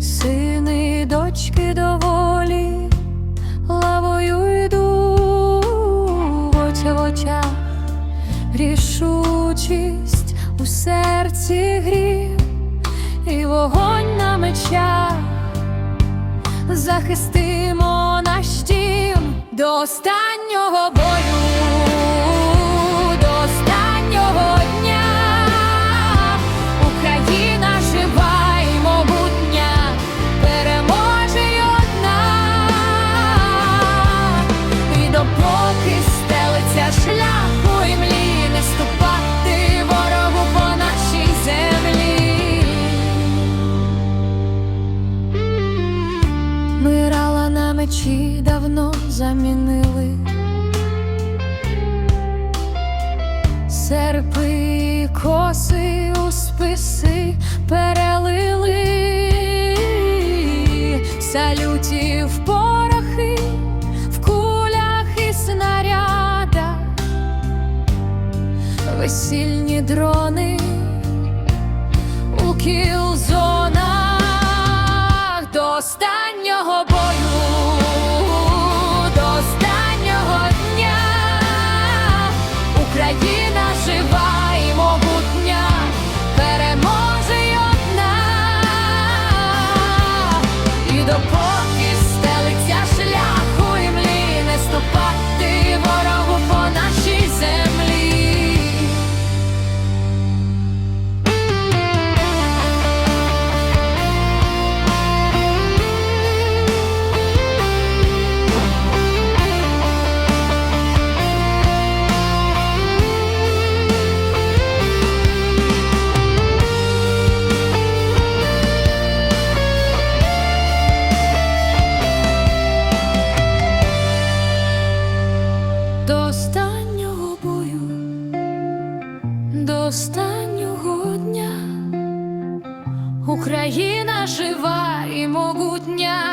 сини, і дочки доволі, лавою йдуть оча в очах, рішучість у серці грів, і вогонь на мечах, захистимо наш дім до останнього бою. Мечі давно замінили. Серпи і коси у списи перелили, салютів порохи в кулях і снарядах, весільні дрони у кілзонах і до останнього дня. Україна жива і могутня,